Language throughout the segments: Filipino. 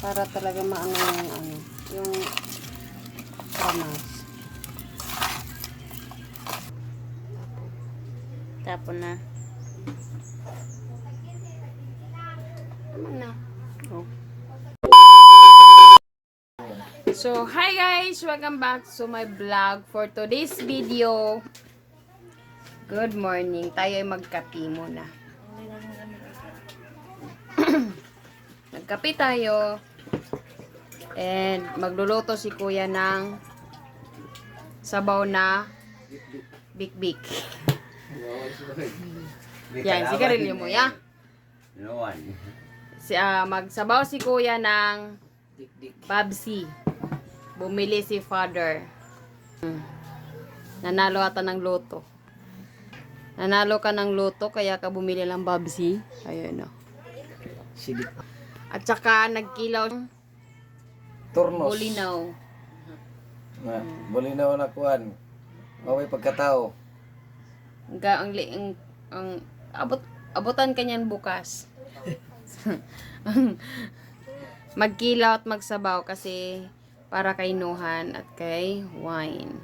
Para talaga maano yung ano, yung pramas. Tapon na. Tama na. Oh. So, hi guys! Welcome back to my vlog for today's video. Good morning. Tayo ay magkape muna. Nagkape tayo. And magluluto si kuya ng sabaw na bik-bik. Yan, sigarilyo mo, ya. No one. Si, ah, magsabaw si kuya ng Babsi. Bumili si father. Hmm. Nanalo ata ng loto. Nanalo ka ng loto, kaya ka bumili ng Babsi. Ayun o. Sidik. At saka nagkilaw Turnos. bulinaw. Na, bulinaw na kuan. Maway pagkatao. Ga, ang, li- ang, ang abot, abutan ka niyan bukas. Magkilaw at magsabaw kasi para kay Nuhan at kay Wine.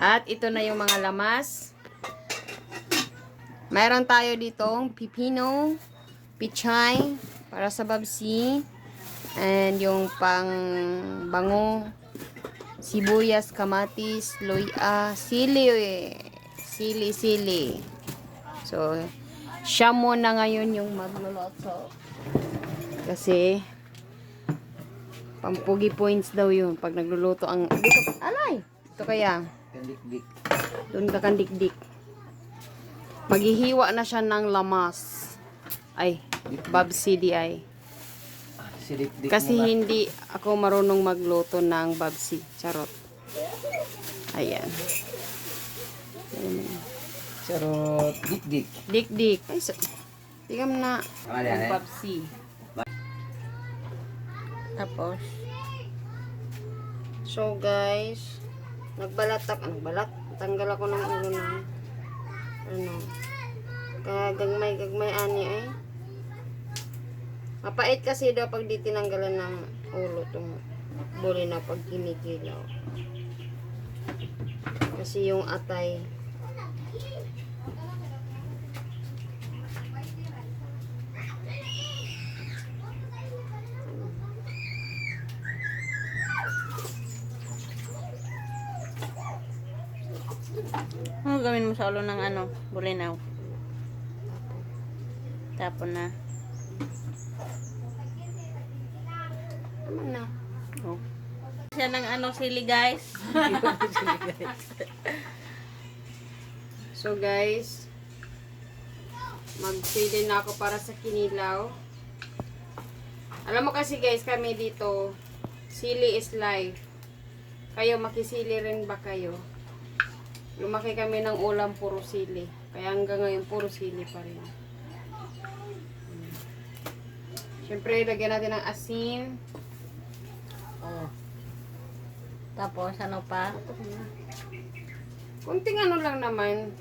At ito na yung mga lamas. Mayroon tayo ditong pipino, pichay, para sa babsi, and yung pang bango, sibuyas, kamatis, luya, sili, eh. sili, sili. So, siya muna ngayon yung magluluto. Kasi, pampugi points daw yun pag nagluluto ang, dito, alay! Ito kaya, Kandik-dik. doon ka kang dikdik. Maghihiwa na siya ng lamas. Ay, babsi di ay. Sidik-dik Kasi mo na. hindi ako marunong magluto ng babsi. Charot. Ayan. Ayan. Charot. Dik-dik. Dik-dik. Ay, so, tingam na. Eh? babsi. Tapos, So, guys, nagbalat ako. Nagbalat? Tanggal ako ng ulo ng ano. Kaya gagmay, gagmay ani ay. Mapait kasi daw pag di tinanggalan ng ulo tong buli na pag kinikilaw. Kasi yung atay, ano gawin mo sa ulo ng ano? Bulinaw. Tapon na. Tama na. Oh. Siya ng ano sili guys. So guys, magsili na ako para sa kinilaw. Alam mo kasi guys, kami dito, sili is life. Kayo, makisili rin ba kayo? Lumaki kami ng ulam, puro sili. Kaya hanggang ngayon, puro sili pa rin. Siyempre, lagyan natin ng asin. Oh. Tapos ano pa? Kunting ano lang naman.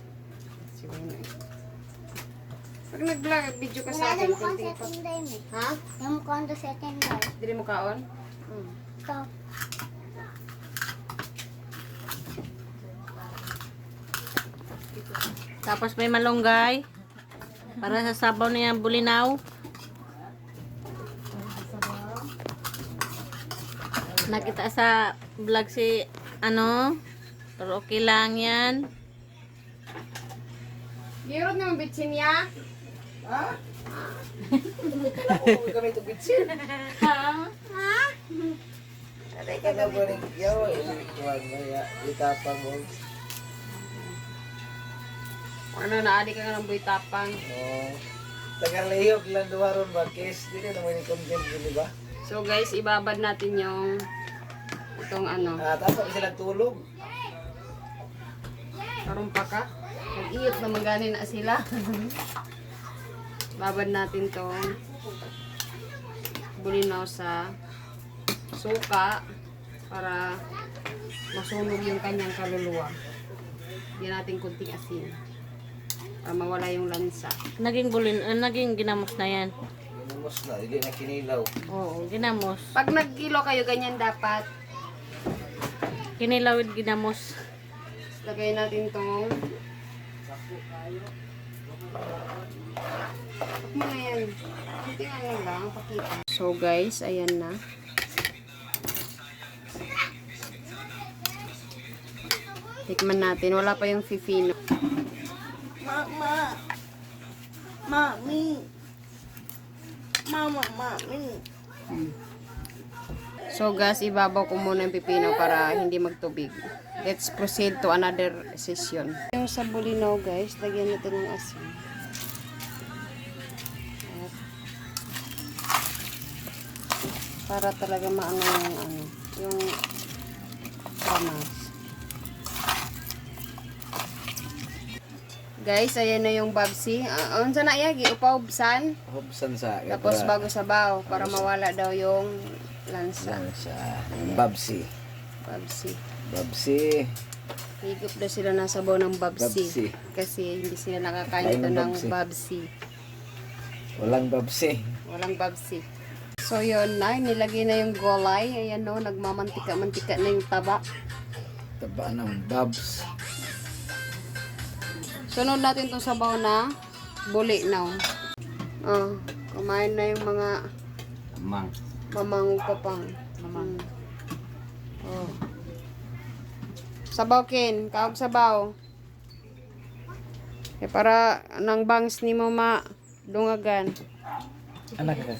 Pag nag-vlog, video ka sa akin, kunting pa. Ha? Yung kondo sa tender. Dili mo kaon? Hmm. Ito. Tapos may malunggay. Para sa sabaw niya bulinaw. Nakita sa vlog si ano. Pero okay lang yan. Girot naman bitsin niya. kami ito bitsin. Aray ka na ba rin? Yaw, ikuan mo ya. Itapang mo. Ano na, ka ng buhay tapang. Oh. Tagalihok lang duwaron ba? Case, di na naman yung content di ba? So guys, ibabad natin yung itong ano, Ah, tapos sila tulog. karumpa ka. Mag-iyot na maganin na sila. Babad natin tong bulinaw sa suka para masunog yung kanyang kaluluwa. Bigyan natin kunting asin para mawala yung lansa. Naging bulin, ah, naging ginamos na yan. Ginamos na, dili na kinilaw. Oo, ginamos. Pag nagkilo kayo, ganyan dapat. Kinilaw with ginamos. Lagay natin tong... So guys, ayan na. Tikman natin. Wala pa yung fifino. Mama. Mami. Mama, mami. So guys, ibabaw ko muna yung pipino para hindi magtubig. Let's proceed to another session. Yung sa bulinaw guys, lagyan natin ng asin. At para talaga maano yung ano, yung kamas. Guys, ayan na yung babsi. Uh, unsa na yagi? Upaw-bsan. Hobsan sa Tapos bago sabaw para mawala daw yung lansa. Lang sa Babsi. Babsi. Babsi. Higop na sila ng sabaw ng babsi. Babsi. Kasi hindi sila nakakain Kain ito ng babsi. babsi. Walang Babsi. Walang babsi. So yun na, nilagay na yung golay. Ayan no, nagmamantika-mantika na yung taba. Taba ng Babs. Sunod natin itong sabaw na buli now. Oh, kumain na yung mga Mang. mamang papang. Mamang. Oh. Sabaw kin, kaog sabaw. Eh, para nang bangs ni mo ma dungagan. Anak ka